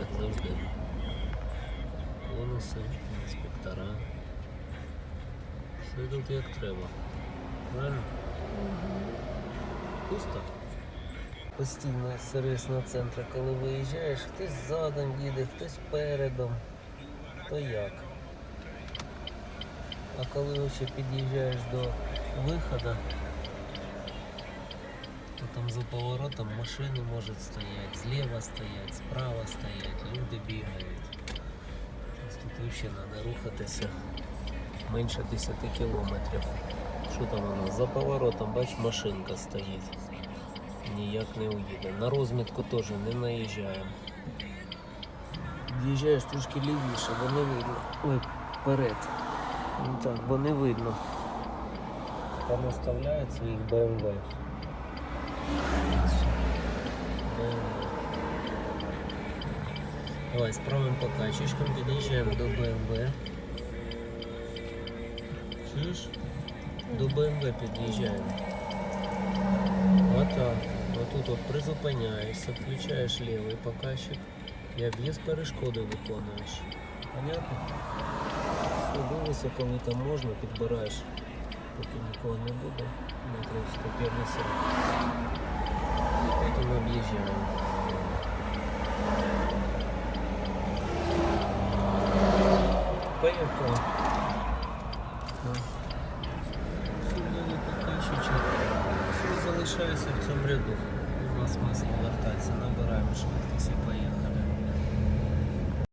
як завжди. Конуси, інспектора. Все йдуть як треба. Правильно? Пусто. Постійно з сервісного центру, коли виїжджаєш, хтось задом їде, хтось передом, то як. А коли вже під'їжджаєш до виходу, за поворотом машини можуть стояти, зліва стоять, справа стоять, люди бігають. Тут взагалі треба рухатися менше 10 кілометрів. Що там нас? За поворотом, бач, машинка стоїть. Ніяк не уїде. На розмітку теж не наїжджаємо. В'їжджаєш трошки лівіше, бо не видно. Ой, вперед. Ну так, бо не видно. Там оставляють своїх. BMW. Давай з правим покачечком під'їжджаємо до BMW. Чуєш? До BMW під'їжджаємо. Отак. Отут от призупиняєшся, включаєш лівий показчик і об'їзд перешкоди виконуєш. Понятно? Подивися, коли там можна, підбираєш, поки нікого не буде, метрів 150. Потім об'їжджаємо. Поїхали. не покачечок. Все залишається в цьому ряду. У набираємо швидкість і поїхали.